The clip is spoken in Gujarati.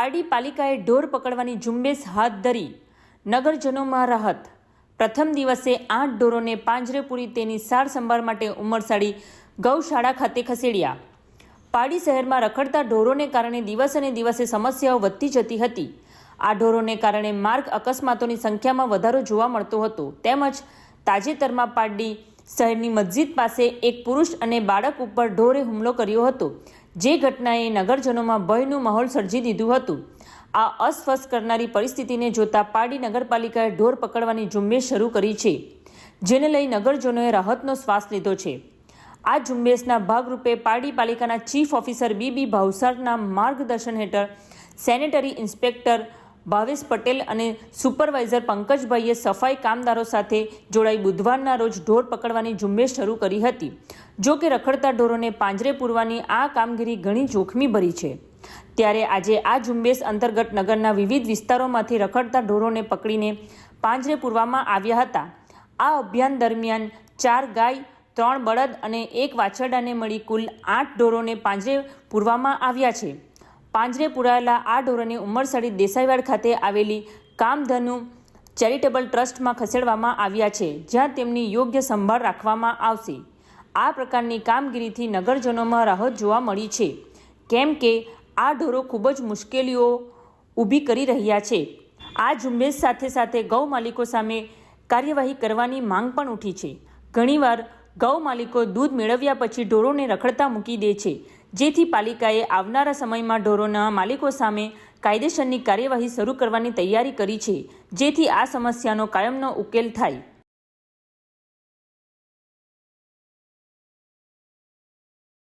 પારડી પાલિકાએ ઢોર પકડવાની ઝુંબેશ હાથ ધરી. નગરજનોમાં રાહત. પ્રથમ દિવસે આઠ ઢોરોને પાંજરે પૂરી તેની સાર સંભાળ માટે ઉમરસાડી ગૌશાળા ખાતે ખસેડ્યા. પારડી શહેરમાં રખડતા ઢોરોને કારણે દિવસે ને દિવસે સમસ્યાઓ વધતી જતી હતી. આ ઢોરોને કારણે માર્ગ અકસ્માતોની સંખ્યામાં વધારો જોવા મળતો હતો. તેમજ તાજેતરમાં પારડી શહેરની મસ્જિદ પાસે એક પુરુષ અને બાળક ઉપર ઢોરે હુમલો કર્યો હતો, જે ઘટનાએ નગરજનોમાં ભયનું માહોલ સર્જી દીધું હતું. આ અસ્વસ્થ કરનારી પરિસ્થિતિને જોતા પારડી નગરપાલિકાએ ઢોર પકડવાની ઝુંબેશ શરૂ કરી છે, જેને લઈ નગરજનોએ રાહતનો શ્વાસ લીધો છે. આ ઝુંબેશના ભાગરૂપે પારડી પાલિકાના ચીફ ઓફિસર બીબી ભાવસારના માર્ગદર્શન હેઠળ સેનેટરી ઇન્સ્પેક્ટર ભાવેશ પટેલ અને સુપરવાઇઝર પંકજભાઈએ સફાઈ કામદારો સાથે જોડાઈ બુધવારના રોજ ઢોર પકડવાની ઝુંબેશ શરૂ કરી હતી. જો કે રખડતા ઢોરોને પાંજરે પૂરવાની આ કામગીરી ઘણી જોખમી ભરી છે. ત્યારે આજે આ ઝુંબેશ અંતર્ગત નગરના વિવિધ વિસ્તારોમાંથી રખડતા ઢોરોને પકડીને પાંજરે પૂરવામાં આવ્યા હતા. આ અભિયાન દરમિયાન ચાર ગાય, ત્રણ બળદ અને એક વાછરડાને મળી કુલ આઠ ઢોરોને પાંજરે પૂરવામાં આવ્યા છે. પાંજરે પુરાયેલા આ ઢોરોને ઉમરસાડી દેસાઈવાડ ખાતે આવેલી કામધનુ ચેરિટેબલ ટ્રસ્ટમાં ખસેડવામાં આવ્યા છે, જ્યાં તેમની યોગ્ય સંભાળ રાખવામાં આવશે. આ પ્રકારની કામગીરીથી નગરજનોમાં રાહત જોવા મળી છે. કેમ કે આ ઢોરો ખૂબ જ મુશ્કેલીઓ ઊભી કરી રહ્યા છે. આ ઝુંબેશ સાથે સાથે ગૌ માલિકો સામે કાર્યવાહી કરવાની માંગ પણ ઉઠી છે. ઘણીવાર ગૌ માલિકો દૂધ મેળવ્યા પછી ઢોરોને રખડતા મૂકી દે છે જેથી પાલિકાએ આવનારા સમયમાં ઢોરોના માલિકો સામે કાયદેસરની કાર્યવાહી શરૂ કરવાની તૈયારી કરી છે, જેથી આ સમસ્યાનો કાયમનો ઉકેલ થાય.